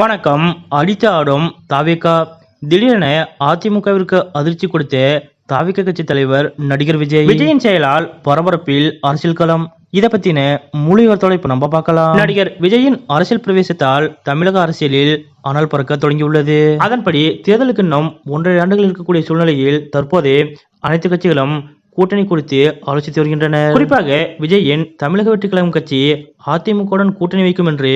வணக்கம். அடித்து ஆடும் தாவேகா. திடீரென அதிமுகவிற்கு அதிர்ச்சி கொடுத்த தாவிக கட்சி தலைவர் நடிகர் விஜய். விஜயின் செயலால் பரபரப்பில் அரசியல் களம். இத பத்தின முழு விவரத்தோட இப்ப நம்ம பார்க்கலாம். நடிகர் விஜயின் அரசியல் பிரவேசத்தால் தமிழக அரசியலில் அனல் பறக்க தொடங்கியுள்ளது. அதன்படி தேர்தலுக்கு இன்னும் ஒன்றரை ஆண்டுகள் இருக்கக்கூடிய சூழ்நிலையில் தற்போது அனைத்து கட்சிகளும் கூட்டணி குறித்து ஆலோசித்து வருகின்றனர். குறிப்பாக விஜயின் தமிழக வெற்றிக் கழகம் கட்சி அதிமுகவுடன் கூட்டணி வைக்கும் என்று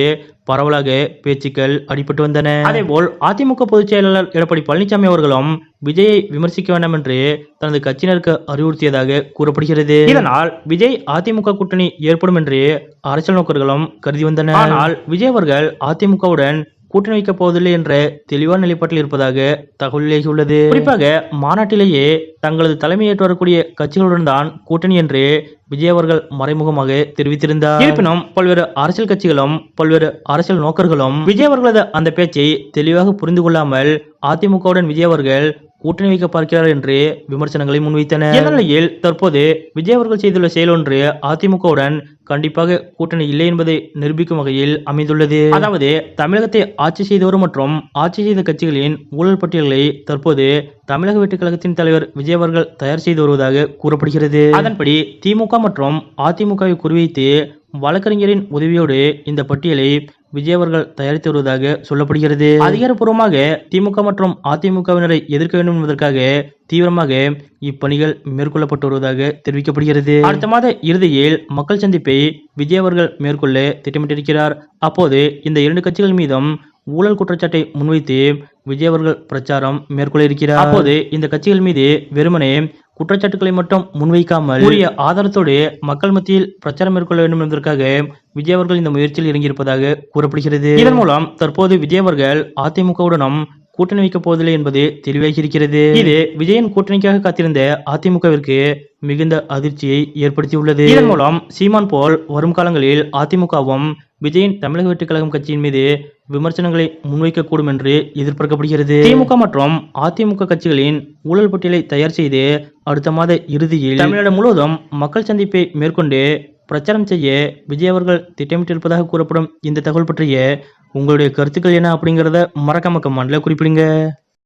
பரவலாக பேச்சுக்கள் அடிபட்டு வந்தன. அதேபோல் அதிமுக பொதுச் செயலாளர் எடப்பாடி பழனிசாமி அவர்களும் விஜயை விமர்சிக்க வேண்டாம் என்று தனது கட்சியினருக்கு அறிவுறுத்தியதாக கூறப்படுகிறது. இதனால் விஜய் அதிமுக கூட்டணி ஏற்படும் என்று அரசியல் நோக்கர்களும் கருதி வந்தனர். ஆனால் விஜய் அவர்கள் அதிமுகவுடன் கூட்டணி வைக்கப் போவதில்லை என்ற தெளிவான நிலைப்பாட்டில் இருப்பதாக தகவல் வெளியாகியுள்ளது குறிப்பாக மாநாட்டிலேயே தங்களது தலைமையேற்று வரக்கூடிய கட்சிகளுடன் தான் கூட்டணி என்று விஜய் அவர்கள் மறைமுகமாக தெரிவித்திருந்தார். இருப்பினும் பல்வேறு அரசியல் கட்சிகளும் பல்வேறு அரசியல் நோக்கர்களும் விஜய் அவர்களது அந்த பேச்சை தெளிவாக புரிந்து கொள்ளாமல் அதிமுகவுடன் விஜய் அவர்கள் கூட்டணி வைக்க பார்க்கிறார் என்று விமர்சனங்களை முன்வைத்தனர். இந்நிலையில் தற்போது விஜய் அவர்கள் செய்துள்ள செயல் ஒன்று அதிமுகவுடன் கண்டிப்பாக கூட்டணி இல்லை என்பதை நிரூபிக்கும் வகையில் அமைந்துள்ளது. அதாவது தமிழகத்தை ஆட்சி செய்தவர் மற்றும் ஆட்சி செய்த கட்சிகளின் ஊழல் பட்டியல்களை தற்போது தமிழக வெற்றிக் கழகத்தின் தலைவர் விஜய் அவர்கள் தயார் செய்து வருவதாக கூறப்படுகிறது. அதன்படி திமுக மற்றும் அதிமுகவை குறிவைத்து வழக்கறிஞரின் உதவியோடு இந்த பட்டியலை விஜய் அவர்கள் தயாரித்து வருவதாக சொல்லப்படுகிறது. அதிகாரப்பூர்வமாக திமுக மற்றும் அதிமுகவினரை எதிர்க்க வேண்டும் என்பதற்காக தீவிரமாக இப்பணிகள் மேற்கொள்ளப்பட்டு வருவதாக தெரிவிக்கப்படுகிறது. அடுத்த மாத இறுதியில் மக்கள் சந்திப்பை விஜய் அவர்கள் மேற்கொள்ள திட்டமிட்டிருக்கிறார். அப்போது இந்த இரண்டு கட்சிகள் மீதும் ஊழல் குற்றச்சாட்டை முன்வைத்து விஜய் அவர்கள் பிரச்சாரம் மேற்கொள்ள இருக்கிறார். அப்போது இந்த கட்சிகள் மீது வெறுமனே குற்றச்சாட்டுகளை மட்டும் முன்வைக்காமல் உரிய ஆதாரத்தோடு மக்கள் மத்தியில் பிரச்சாரம் மேற்கொள்ள வேண்டும் என்பதற்காக விஜய் அவர்கள் இந்த முயற்சியில் இறங்கியிருப்பதாக கூறப்படுகிறது. இதன் மூலம் தற்போது விஜய் அவர்கள் அதிமுகவுடனும் கூட்டணி வைக்கப் போவதில்லை என்பது தெளிவாகி இருக்கிறது இது விஜயின் கூட்டணிக்காக காத்திருந்த அதிமுகவிற்கு மிகுந்த அதிர்ச்சியை ஏற்படுத்தியுள்ளது. இதன் மூலம் சீமான் போல் வரும் காலங்களில் அதிமுகவும் விஜயின் தமிழக வெற்றிக் கழகம் கட்சியின் மீது விமர்சனங்களை முன்வைக்கக்கூடும் என்று எதிர்பார்க்கப்படுகிறது. திமுக மற்றும் அதிமுக கட்சிகளின் ஊழல் பட்டியலை தயார் செய்து அடுத்த மாத இறுதியில் தமிழ்நாடு முழுவதும் மக்கள் சந்திப்பை மேற்கொண்டு பிரச்சாரம் செய்ய விஜய் அவர்கள் திட்டமிட்டிருப்பதாக கூறப்படும் இந்த தகவல் பற்றிய உங்களுடைய கருத்துக்கள் என்ன அப்படிங்கறத மறக்காம கமெண்ட்ல குறிப்பிடுங்க.